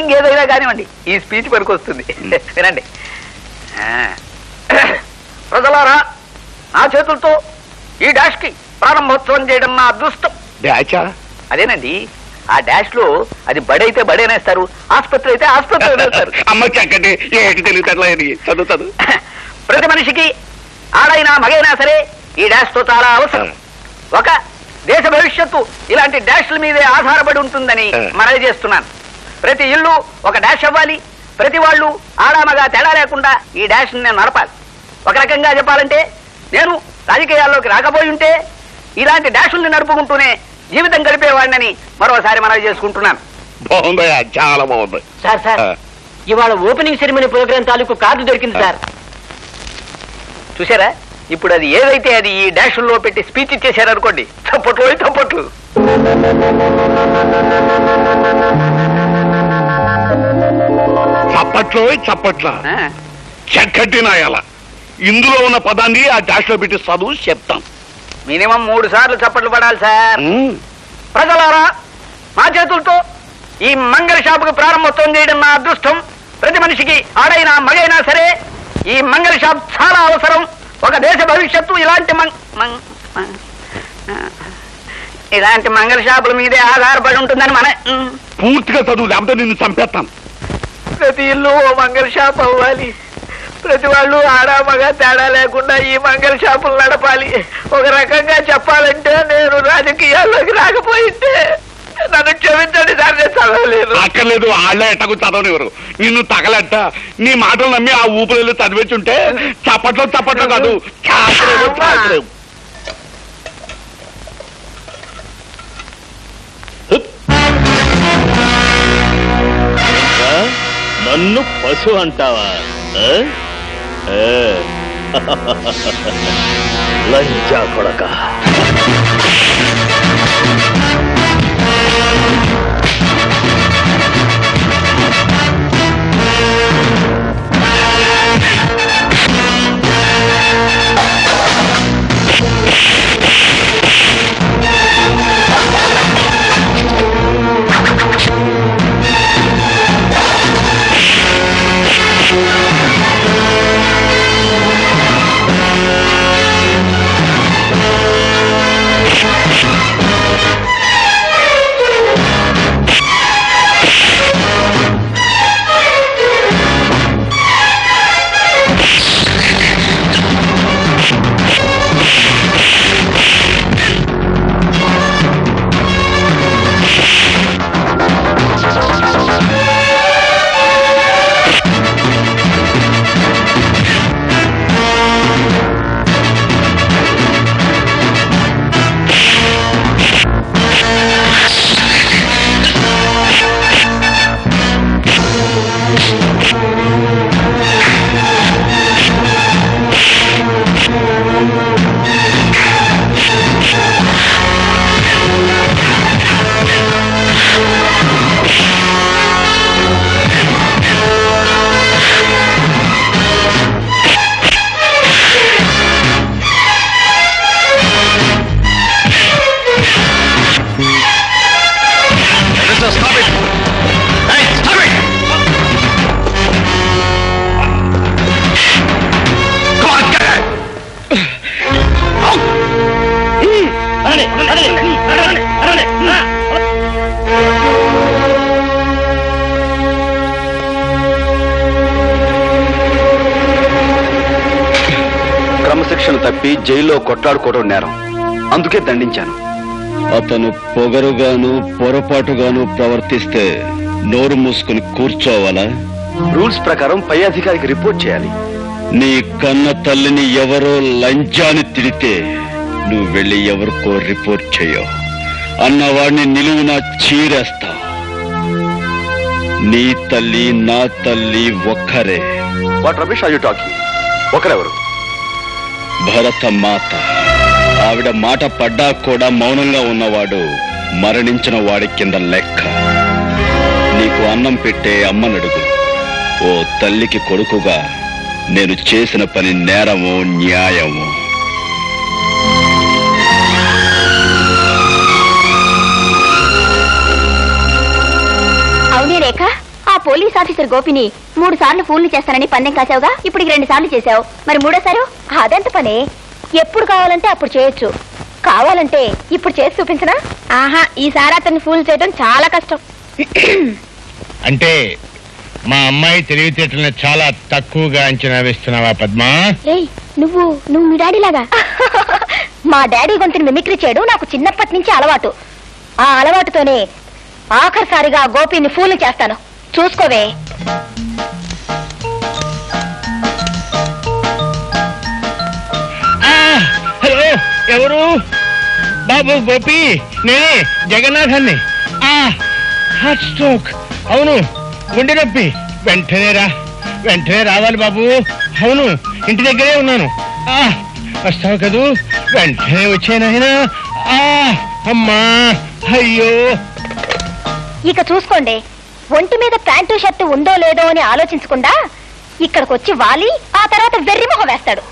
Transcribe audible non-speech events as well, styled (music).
ఇంకేదైనా కానివ్వండి. ఈ స్పీచ్ పనికి వస్తుంది. వినండి. ఆ. ప్రజలారా నా చేతులతో ఈ డాష్కి ప్రారంభోత్సవం చేయడం నా అదృష్టం. డాచా అదేనండి. ఆ డాష్లో అది బడైతే బడేనేస్తారు ఆసుపత్రి అయితే ఆసుపత్రి (laughs) అమ్మ చక్కటి ఏటి చదువు చదువు. (laughs) ప్రతి మనిషికి ఆడైనా మగైనా సరే ఈ డాష్తో చాలా అవసరం. ఒక దేశ భవిష్యత్తు ఇలాంటి డాష్ల మీదే ఆధారపడి ఉంటుందని. మనవి చేస్తున్నాను. ప్రతి ఇల్లు ఒక డాష్ అవ్వాలి. ప్రతి వాళ్ళు ఆడామగా తేడా లేకుండా ఈ డాష్ నేను నడపాలి. ఒక రకంగా చెప్పాలంటే నేను రాజకీయాల్లోకి రాకపోయి ఉంటే ఇలాంటి డాషుల్ని నడుపుకుంటూనే జీవితం గడిపేవాడినని మరోసారి మనవి చేసుకుంటున్నాను. బాగుందయ్యా చాలా బాగుంది. Sir sir. ఆ. ఇవాళ ఓపెనింగ్ సెరమనీ ప్రోగ్రామ్ తాలూకు కార్డు దొరికింది సార్. చూసారా? ఇప్పుడు అది ఏదైతే అది ఈ డాషుల్లో పెట్టి స్పీచ్ ఇచ్చేసారు అనుకోండి చప్పట్లు. పోయి చప్పట్లు. నాయాల ఇందులో ఉన్న పదాన్ని ఆ డాష్లో పెట్టి చదువు చెప్తాం. మినిమం మూడు సార్లు చప్పట్లు పడాలి సార్. ప్రజలారా మా చేతులతో ఈ మంగళ షాపుకు ప్రారంభోత్సవం చేయడం నా అదృష్టం. ప్రతి మనిషికి ఆడైనా మగైనా సరే ఈ మంగళ షాప్ చాలా అవసరం. ఒక దేశ భవిష్యత్తు ఇలాంటి ఇలాంటి మంగళ షాపుల మీదే ఆధారపడి ఉంటుందని మన. పూర్తిగా చదువు లేకపోతే నిన్ను చంపేస్తాను ప్రతి ఇల్లు ఓ మంగళ షాప్ అవ్వాలి. ప్రతి వాళ్ళు ఆడా మగ తేడా లేకుండా ఈ మంగళ షాపులు నడపాలి. ఒక రకంగా చెప్పాలంటే నేను రాజకీయాల్లోకి రాకపోయింటే నన్ను క్షమించండి సార్ నేను చదవలేదు. అక్కర్లేదు వాళ్ళే ఎట్టకు చదవనివ్వరు నిన్ను తగలట్ట నీ మాటలు నమ్మి ఆ ఊపిరిలో చదివించుంటే చప్పట్లో చప్పట్లో కాదు నన్ను పశు అంటావా? (laughs) లంచా కొడక. క్రమశిక్షణ తప్పి జైల్లో కొట్లాడుకోవడం నేరం. అందుకే దండించాను. అతను పొగరుగాను పొరపాటుగాను ప్రవర్తిస్తే నోరు మూసుకుని కూర్చోవాలా? రూల్స్ ప్రకారం పై అధికారికి రిపోర్ట్ చేయాలి. నీ కన్న తల్లిని ఎవరో లంచాన్ని తిడితే నువ్వు వెళ్ళి ఎవరికో రిపోర్ట్ చేయవు అన్నవాడిని నిలువున చీరేస్తా. నీ తల్లి నా తల్లి ఒక్కరే. What Ramesh are you talking ఒకరెవరు? Bharat Mata ఆవిడ మాట పడ్డా కూడా మౌనంగా ఉన్నవాడు మరణించిన వాడి కింద లెక్క. నీకు అన్నం పెట్టే అమ్మనడుగు. ఓ తల్లికి కొడుకుగా నేను చేసిన పని నేరము న్యాయము? అవునే రేఖ. పోలీస్ ఆఫీసర్ గోపిని మూడు సార్లు ఫోన్లు చేస్తానని పందెం కాసావుగా ఇప్పుడు రెండు సార్లు చేశావు. మరి మూడోసారు? అదెంత పని. ఎప్పుడు కావాలంటే అప్పుడు చేయొచ్చు. కావాలంటే ఇప్పుడు చేసి చూపించనా? ఆహా ఈసారి అతన్ని ఫూల్ చేయడం చాలా కష్టం. అంటే మా అమ్మాయి తెలివితేటలను చాలా తక్కువగా అంచనా వేస్తున్నావా పద్మా? ఏయ్ నువ్వు నువ్వు మీ డాడీ లాగా మా డాడీ గొంతుని మిమిక్రీ చేయడం నాకు చిన్నప్పటి నుంచి అలవాటు. ఆ అలవాటుతోనే ఆఖరిసారిగా గోపిని ఫూల్ చేస్తాను. చూసుకోవే. ఎవరు? బాబు గోపి నేనే జగన్నాథాన్ని. ఆ, హార్ట్ స్ట్రోక్. అవును గుండె నొప్పి. వెంటనే రా వెంటనే రావాలి బాబు. అవును ఇంటి దగ్గరే ఉన్నాను. వస్తావు కదూ? వెంటనే వచ్చానాయనా ఆ, అమ్మా అయ్యో. ఇక చూసుకోండి. ఒంటి మీద ప్యాంటు షర్టు ఉందో లేదో అని ఆలోచించకుండా ఇక్కడికి వచ్చి వాలి ఆ తర్వాత వెర్రిమొహ వేస్తాడు.